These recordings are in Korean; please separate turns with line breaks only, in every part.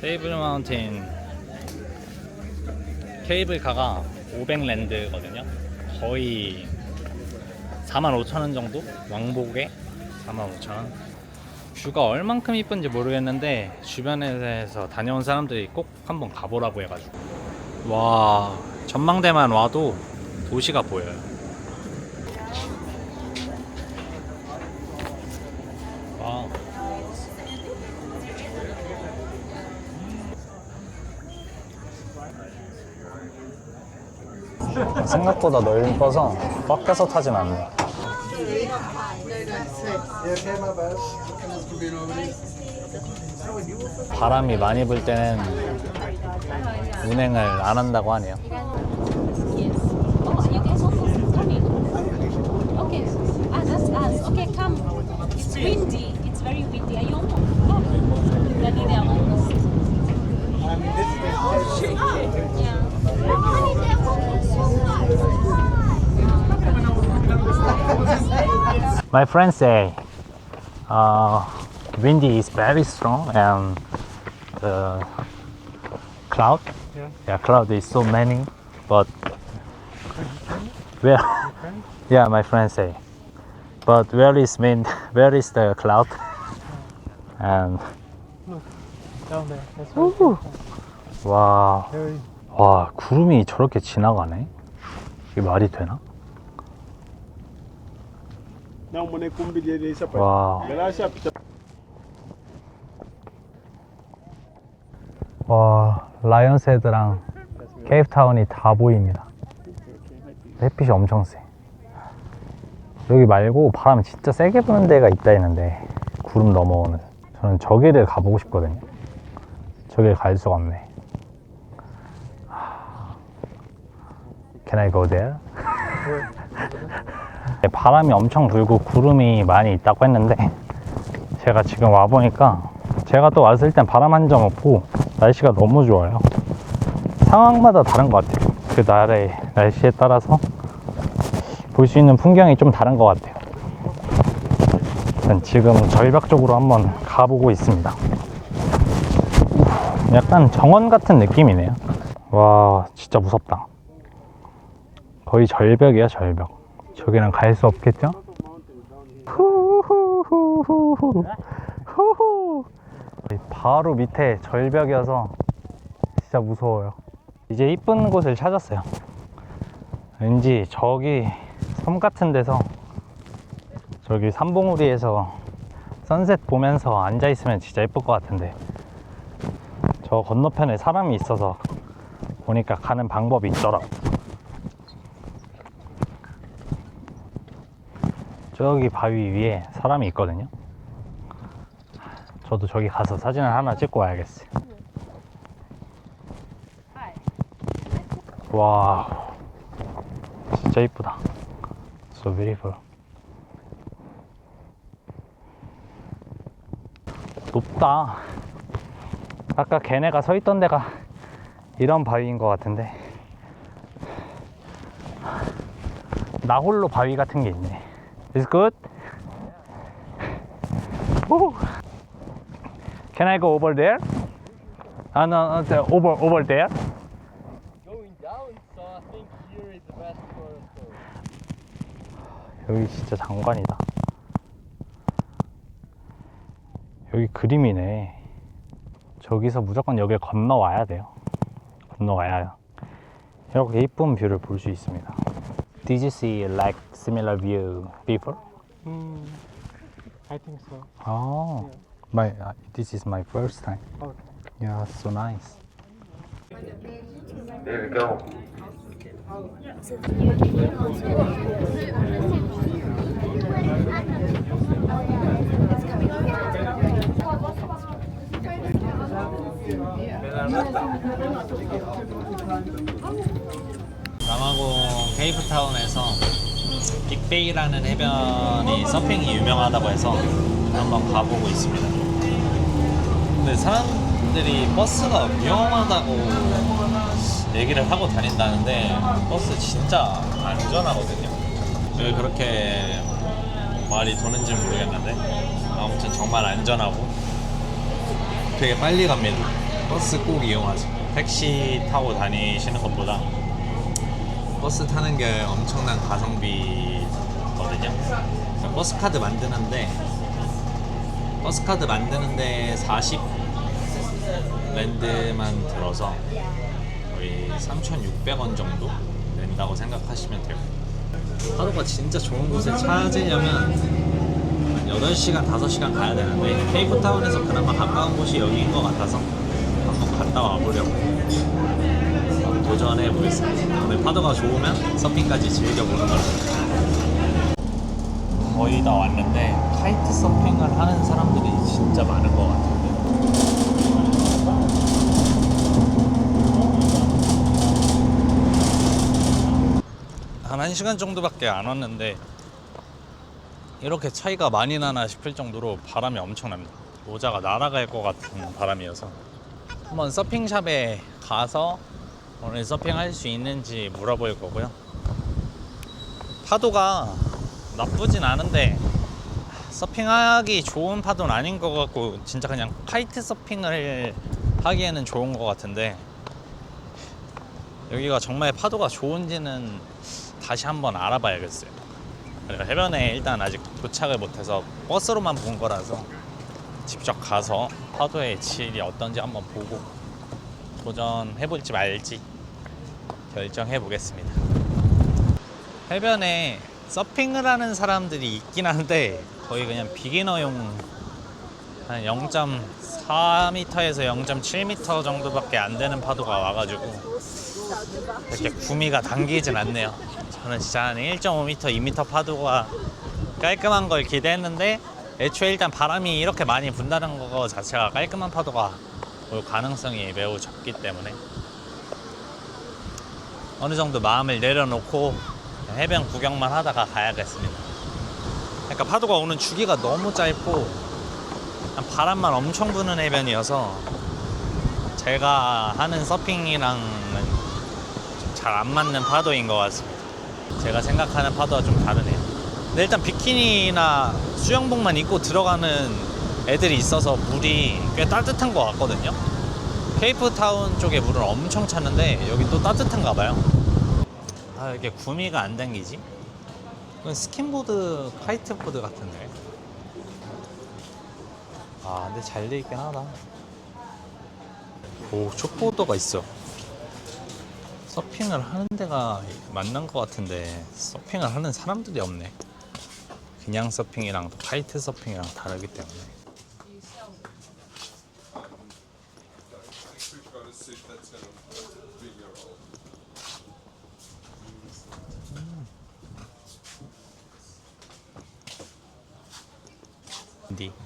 테이블 마운틴 케이블카가 500랜드거든요. 거의 45,000원 정도? 왕복에 45,000원. 뷰가 얼만큼 이쁜지 모르겠는데 주변에서 다녀온 사람들이 꼭 한번 가보라고 해가지고 와 전망대만 와도 도시가 보여요. 와 생각보다 넓어서 밖에서 타진 않네. 바람이 많이 불 때는 운행을 안 한다고 하네요.
Oh. Ah, that's us. Okay, come. It's windy. It's very windy. Are you almost?
My friends say uh, windy is very strong and the cloud, yeah. cloud is so many, but where, yeah, my friends say, but where is wind? Where is the cloud? And
Down there. That's
와,
very
와 구름이 저렇게 지나가네. 이게 말이 되나?
Não, mo ne kumbi dia dia siapa?
와,
Gala siapa?
와 라이언스 헤드랑 케이프타운이 다 보입니다. 햇빛이 엄청 세. 여기 말고 바람 진짜 세게 부는 데가 있다 했는데 구름 넘어오는. 저는 저기를 가보고 싶거든요. 저길 갈 수가 없네. 하, Can I go there? 바람이 엄청 불고 구름이 많이 있다고 했는데 제가 지금 와 보니까 제가 또 왔을 땐 바람 한 점 없고 날씨가 너무 좋아요. 상황마다 다른 것 같아요. 그 날의 날씨에 따라서 볼 수 있는 풍경이 좀 다른 것 같아요. 일단 지금 절벽 쪽으로 한번 가보고 있습니다. 약간 정원 같은 느낌이네요. 와, 진짜 무섭다. 거의 절벽이야, 절벽. 저기는 갈 수 없겠죠? 바로 밑에 절벽이어서 진짜 무서워요. 이제 이쁜 곳을 찾았어요. 왠지 저기 섬 같은 데서 저기 삼봉우리에서 선셋 보면서 앉아 있으면 진짜 예쁠 것 같은데 저 건너편에 사람이 있어서 보니까 가는 방법이 있더라. 저기 바위 위에 사람이 있거든요. 저도 저기 가서 사진을 하나 찍고 와야겠어요. 와, 진짜 이쁘다. So beautiful. 높다. 아까 걔네가 서 있던 데가 이런 바위인 것 같은데. 나홀로 바위 같은 게 있네. Is good? 오. Can I go over there? Ah, no, no, over, over there.
Going down, so I think here is the best for us.
여기 진짜 장관이다. 여기 그림이네. 저기서 무조건 여길 건너와야 돼요. 건너와야 이렇게 이쁜 뷰를 볼 수 있습니다. Did you see like similar view before?
Hmm. I think so.
Oh, my uh, this is my first time.
Okay.
Yeah, so nice.
There we go.
남아공 케이프타운에서 빅베이라는 해변이 서핑이 유명하다고 해서 한번 가보고 있습니다. 근데 사람들이 버스가 위험하다고 얘기를 하고 다닌다는데 버스 진짜 안전하거든요. 왜 그렇게 말이 도는지 모르겠는데 아무튼 정말 안전하고 되게 빨리 갑니다. 버스 꼭 이용하세요. 택시 타고 다니시는 것보다 버스 타는 게 엄청난 가성비거든요. 버스 카드 만드는데 버스 카드 만드는데 40 랜드만 들어서 거의 3,600원 정도 낸다고 생각하시면 돼요. 하루가 진짜 좋은 곳을 찾으려면 한 8시간, 5시간 가야 되는데 케이프타운에서 그나마 가까운 곳이 여기인 것 같아서 한번 갔다 와보려고 도전해 보겠습니다. 오늘 파도가 좋으면 서핑까지 즐겨보는 걸로. 거의 다 왔는데 카이트 서핑을 하는 사람들이 진짜 많은 것 같은데. 한 1시간 정도밖에 안 왔는데 이렇게 차이가 많이 나나 싶을 정도로 바람이 엄청납니다. 모자가 날아갈 것 같은 바람이어서 한번 서핑샵에 가서 오늘 서핑할 수 있는지 물어볼 거고요. 파도가 나쁘진 않은데 서핑하기 좋은 파도는 아닌 것 같고 진짜 그냥 카이트 서핑을 하기에는 좋은 것 같은데 여기가 정말 파도가 좋은지는 다시 한번 알아봐야겠어요. 해변에 일단 아직 도착을 못해서 버스로만 본 거라서 직접 가서 파도의 질이 어떤지 한번 보고 도전해볼지 말지 결정해 보겠습니다. 해변에 서핑을 하는 사람들이 있긴 한데 거의 그냥 비기너용 한 0.4m에서 0.7m 정도밖에 안 되는 파도가 와가지고 이렇게 구미가 당기진 않네요. 저는 진짜 한 1.5m, 2m 파도가 깔끔한 걸 기대했는데 애초에 일단 바람이 이렇게 많이 분다는 거 자체가 깔끔한 파도가 올 가능성이 매우 적기 때문에 어느 정도 마음을 내려놓고 해변 구경만 하다가 가야겠습니다. 그러니까 파도가 오는 주기가 너무 짧고 바람만 엄청 부는 해변이어서 제가 하는 서핑이랑은 잘 안 맞는 파도인 것 같습니다. 제가 생각하는 파도와 좀 다르네요. 일단 비키니나 수영복만 입고 들어가는 애들이 있어서 물이 꽤 따뜻한 것 같거든요. 케이프타운 쪽에 물은 엄청 찼는데 여기 또 따뜻한가 봐요. 아 이게 구미가 안 당기지? 이건 스킨보드, 카이트보드 같은데. 아 근데 잘 돼 있긴 하다. 오 숏보드가 있어. 서핑을 하는 데가 맞는 것 같은데 서핑을 하는 사람들이 없네. 그냥 서핑이랑 또 카이트 서핑이랑 다르기 때문에. a suit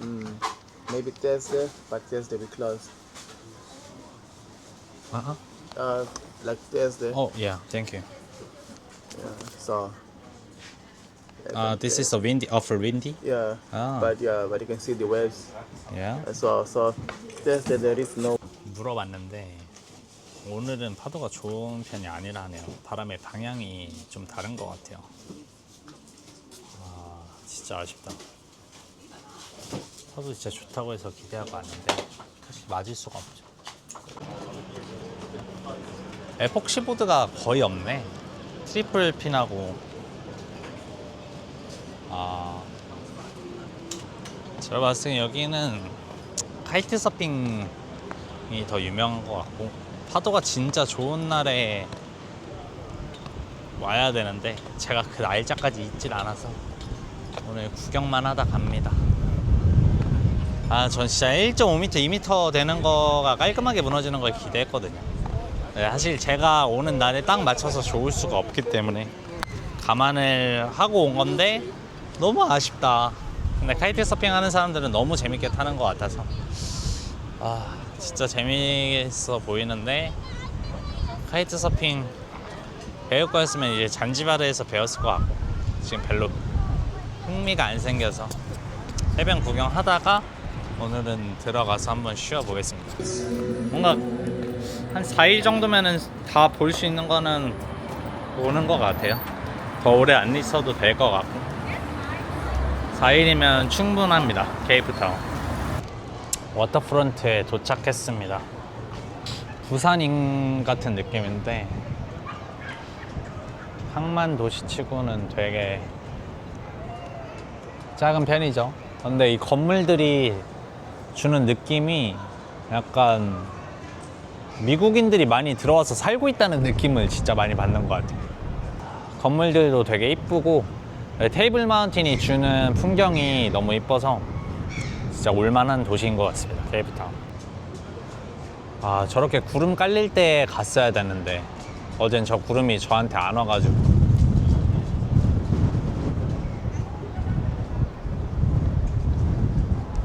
Mm. Maybe Thursday, but Thursday we close.
Uh-huh.
Uh, like Thursday.
Oh yeah, thank you.
Yeah, so.
Uh, this is a windy, off windy.
Yeah.
Ah.
But yeah, but you can see the waves.
Yeah.
So so Thursday there is no.
물어봤는데 오늘은 파도가 좋은 편이 아니라네요. 바람의 방향이 좀 다른 것 같아요. 아, 진짜 아쉽다. 파도 진짜 좋다고 해서 기대하고 왔는데 사실 맞을 수가 없죠. 에폭시보드가 거의 없네. 트리플 핀하고 아 제가 봤을 때 여기는 카이트 서핑 이 더 유명한 것 같고 파도가 진짜 좋은 날에 와야 되는데 제가 그 날짜까지 있질 않아서 오늘 구경만 하다 갑니다. 아, 전 진짜 1.5m, 2m 되는 거가 깔끔하게 무너지는 걸 기대했거든요. 네, 사실 제가 오는 날에 딱 맞춰서 좋을 수가 없기 때문에 감안을 하고 온 건데 너무 아쉽다. 근데 카이트 서핑 하는 사람들은 너무 재밌게 타는 것 같아서 아 진짜 재미있어 보이는데 카이트 서핑 배울 거였으면 이제 잔지바르에서 배웠을 것 같고 지금 별로 흥미가 안 생겨서 해변 구경하다가 오늘은 들어가서 한번 쉬어 보겠습니다. 뭔가 한 4일 정도면은 다 볼 수 있는 거는 보는 것 같아요. 더 오래 안 있어도 될 것 같고 4일이면 충분합니다. 케이프타운. 워터프론트에 도착했습니다. 부산인 같은 느낌인데 항만 도시치고는 되게 작은 편이죠. 근데 이 건물들이 주는 느낌이 약간 미국인들이 많이 들어와서 살고 있다는 느낌을 진짜 많이 받는 것 같아요. 건물들도 되게 이쁘고 테이블 마운틴이 주는 풍경이 너무 이뻐서 진짜 올만한 도시인 것 같습니다. 케이프타운. 아 저렇게 구름 깔릴 때 갔어야 되는데 어젠 저 구름이 저한테 안 와가지고